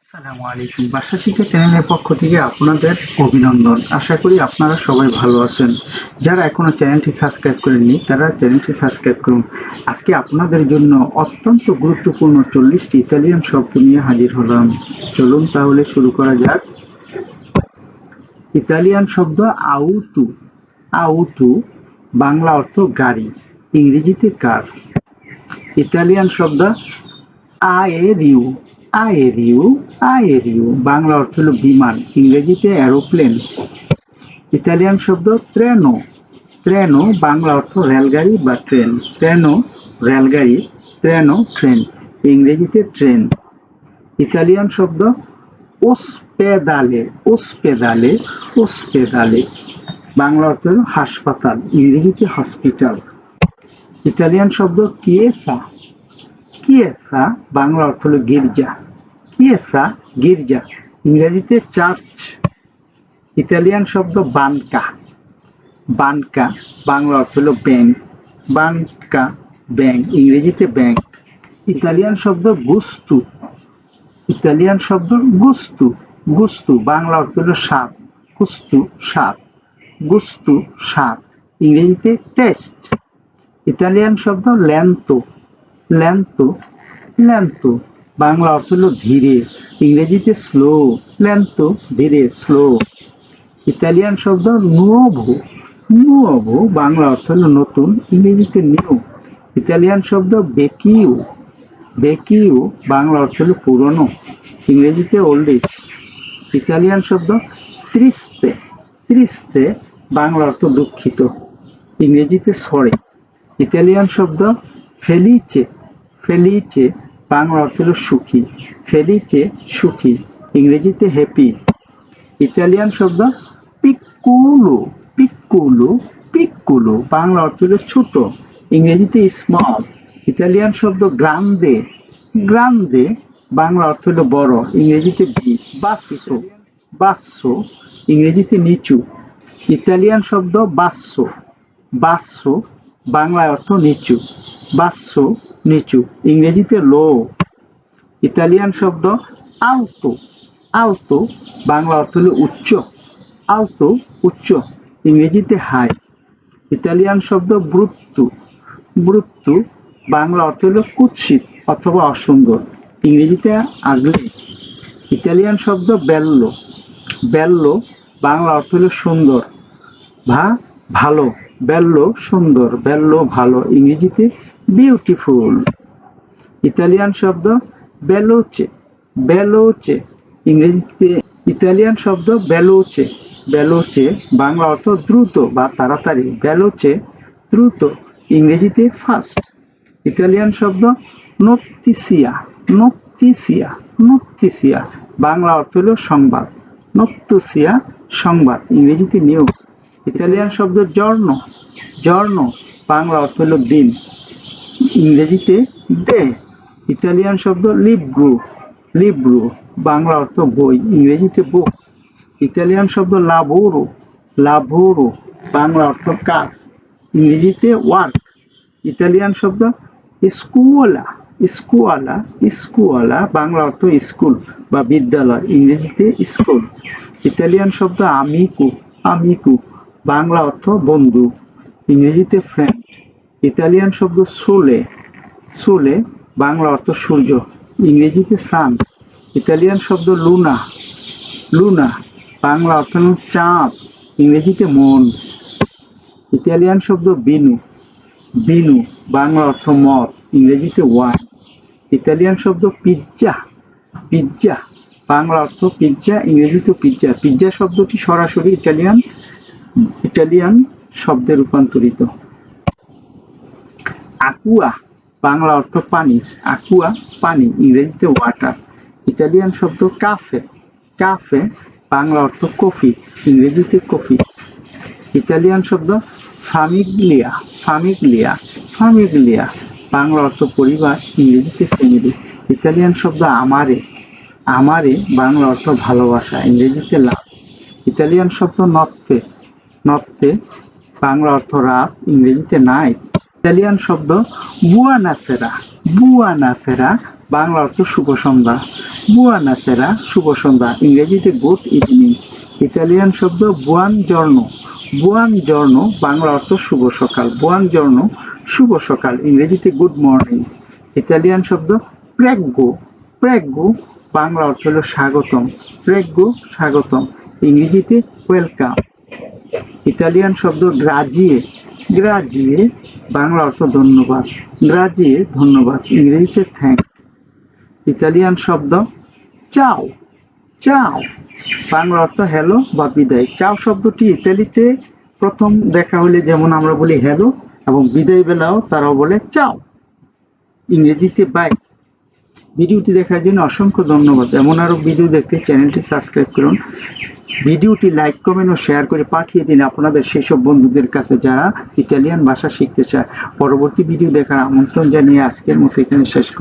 আসসালামু আলাইকুম। বাসা শিক্ষা চ্যানেলের পক্ষ থেকে আপনাদের অভিনন্দন। আশা করি আপনারা সবাই ভালো আছেন। যারা এখনও চ্যানেলটি সাবস্ক্রাইব করেননি, তারা চ্যানেলটি সাবস্ক্রাইব করুন। আজকে আপনাদের জন্য অত্যন্ত গুরুত্বপূর্ণ চল্লিশটি ইতালিয়ান শব্দ নিয়ে হাজির হলাম। চলুন তাহলে শুরু করা যাক। ইতালিয়ান শব্দ আউটু। আউটু, বাংলা অর্থ গাড়ি, ইংরেজিতে কার। ইতালিয়ান শব্দ আয়েরিউ আয়েরিউ আয়েরিউ, বাংলা অর্থ হলো বিমান, ইংরেজিতে এরোপ্লেন ইতালিয়ান শব্দ ট্রেনো ট্রেনো বাংলা অর্থ রেলগাড়ি বা ট্রেন। ট্রেনো রেলগাড়ি ট্রেনো ট্রেন। ইংরেজিতে ট্রেন। ইতালিয়ান শব্দ ওসপেদালে ওসপেদালে ওসপেদালে। বাংলা অর্থ হলো হাসপাতাল, ইংরেজিতে হসপিটাল। ইতালিয়ান শব্দ কিয়েসা। কিয়েসা, বাংলা অর্থ হলো গির্জা। কিয়েসা গির্জা, ইংরেজিতে চার্চ ইতালিয়ান শব্দ বানকা। বানকা, বাংলা অর্থ হলো ব্যাংক বানকা ব্যাংক ইংরেজিতে ব্যাংক ইতালিয়ান শব্দ গুস্তু, ইতালিয়ান শব্দ গুস্তু গুস্তু, বাংলা অর্থ হলো স্বাদ, গুস্তু স্বাদ গুস্তু, স্বাদ। ইংরেজিতে টেস্ট ইতালিয়ান শব্দ ল্যান্তো ল্যান্তো ল্যান্তো। বাংলা অর্থ হলো ধীরে, ইংরেজিতে স্লো ল্যান্তো ধীরে স্লো ইতালিয়ান শব্দ নুয়োভো নুয়োভো বাংলা অর্থ হলো নতুন, ইংরেজিতে নিউ ইতালিয়ান শব্দ বেকিউ বেকিউ বাংলা অর্থ হলো পুরনো, ইংরেজিতে ওল্ডিস ইতালিয়ান শব্দ ত্রিস্তে ত্রিস্তে বাংলা অর্থ দুঃখিত, ইংরেজিতে সরে ইতালিয়ান শব্দ ফেলিচে ফেলিচে বাংলা অর্থ হলো সুখী। ফেলিচে সুখী। ইংরেজিতে হ্যাপি ইটালিয়ান শব্দ পিকুলো পিকুলো পিকুলো। বাংলা অর্থ হলো ছোট। ইংরেজিতে স্মল ইটালিয়ান শব্দ গ্রান্দে গ্রান্দে বাংলা অর্থ হলো বড়। ইংরেজিতে বি বাসো বাসো ইংরেজিতে নিচু। ইটালিয়ান শব্দ বাসো বাসো বাংলায় অর্থ নিচু। বাস্য নিচু। ইংরেজিতে লো, ইতালিয়ান শব্দ আলতো। আলতো, বাংলা অর্থ হলো উচ্চ। আলতো, উচ্চ। ইংরেজিতে হাই। ইতালিয়ান শব্দ ব্রুত্তু ব্রুত্তু বাংলা অর্থ হলো কুৎসিত অথবা অসুন্দর। ইংরেজিতে আগলে। ইতালিয়ান শব্দ বেল্লো। বেল্লো, বাংলা অর্থ হলো সুন্দর। ভা, ভালো। বেল্লো, সুন্দর। বেল্লো, ভালো। ইংরেজিতে বিউটিফুল ইতালিয়ান শব্দ বেলোচে বেলোচে ইংরেজিতে ইতালিয়ান শব্দ বেলোচে বেলোচে বাংলা অর্থ দ্রুত বা তাড়াতাড়ি বেলোচে দ্রুত। ইংরেজিতে ফাস্ট ইতালিয়ান শব্দ নক্তিসিয়া নক্তিসিয়া নক্তিসিয়া বাংলা অর্থ হলো সংবাদ নক্তুসিয়া সংবাদ। ইংরেজিতে নিউজ ইতালিয়ান শব্দ জর্ণ জর্ণ বাংলা অর্থ হলো দিন। ইংরেজিতে দে, ইতালিয়ান শব্দ লিব্রু লিব্রু বাংলা অর্থ বই, ইংরেজিতে বুক ইতালিয়ান শব্দ লাভোরো লাভোরো বাংলা অর্থ কাজ, ইংরেজিতে ওয়ার্ক ইতালিয়ান শব্দ স্কুওলা স্কুয়ালা স্কুয়ালা বাংলা অর্থ স্কুল বা বিদ্যালয়, ইংরেজিতে স্কুল ইতালিয়ান শব্দ আমিকু আমিকু বাংলা অর্থ বন্ধু, ইংরেজিতে ফ্রেন্ড ইতালিয়ান শব্দ সোলে সোলে বাংলা অর্থ সূর্য ইংরেজিতে সান ইতালিয়ান শব্দ লুনা লুনা বাংলা অর্থ চাঁদ ইংরেজিতে মন ইতালিয়ান শব্দ বিনু বিনু বাংলা অর্থ মদ ইংরেজিতে ওয়াইন ইতালিয়ান শব্দ পিজ্জা পিজ্জা বাংলা অর্থ পিজ্জা ইংরেজিতে পিজ্জা পিজ্জা শব্দটি সরাসরি ইটালিয়ান ইটালিয়ান শব্দে রূপান্তরিত। আকুয়া বাংলা অর্থ পানি। আকুয়া পানি, ইংরেজিতে ওয়াটার ইটালিয়ান শব্দ কাফে কাফে বাংলা অর্থ কফি ইংরেজিতে কফি ইটালিয়ান শব্দ ফামিগলিয়া ফামিগলিয়া ফামিগলিয়া বাংলা অর্থ পরিবার, ইংরেজিতে ফ্যামিলি ইটালিয়ান শব্দ আমারে। আমারে, বাংলা অর্থ ভালোবাসা, ইংরেজিতে লাভ ইটালিয়ান শব্দ নত্তে নত্তে বাংলা অর্থ রাত, ইংরেজিতে নাইট ইতালিয়ান শব্দ বুয়ানাসেরা। বুয়ানাসেরা, বাংলা অর্থ শুভ সন্ধ্যা। বুয়ানা সেরা শুভ সন্ধ্যা। ইংরেজিতে গুড ইভিনিং ইতালিয়ান শব্দ বুয়ান জর্ণ বুয়ান জর্ণ বাংলা অর্থ শুভ সকাল। বুয়ান জর্ণ শুভ সকাল। ইংরেজিতে গুড মর্নিং ইতালিয়ান শব্দ প্রেগো প্রেগো বাংলা অর্থ হলো স্বাগতম। প্রেগো স্বাগতম। ইংরেজিতে ওয়েলকাম ইতালিয়ান শব্দ গ্রাজিয়ে গ্রাজিয়ে বাংলা অর্থ ধন্যবাদ। গ্রাজিয়ে ধন্যবাদ। ইংরেজিতে থ্যাংক ইতালিয়ান শব্দ, চাও চাও। বাংলা অর্থ, হ্যালো বা বিদায়। চাও শব্দটি ইতালিতে প্রথম দেখা হলে যেমন আমরা বলি হ্যালো এবং বিদায় বেলাও তারাও বলে চাও। ইংরেজিতে বাই ভিডিওটি দেখার জন্য অসংখ্য ধন্যবাদ। এমন আরও ভিডিও দেখতে চ্যানেলটি সাবস্ক্রাইব করুন। ভিডিওটি লাইক, কমেন্ট ও শেয়ার করে পাঠিয়ে দিন আপনাদের সেই সব বন্ধুদের কাছে যারা ইতালিয়ান ভাষা শিখতে চায়। পরবর্তী ভিডিও দেখার আমন্ত্রণ জানিয়ে আজকের মতো এখানে শেষ করছি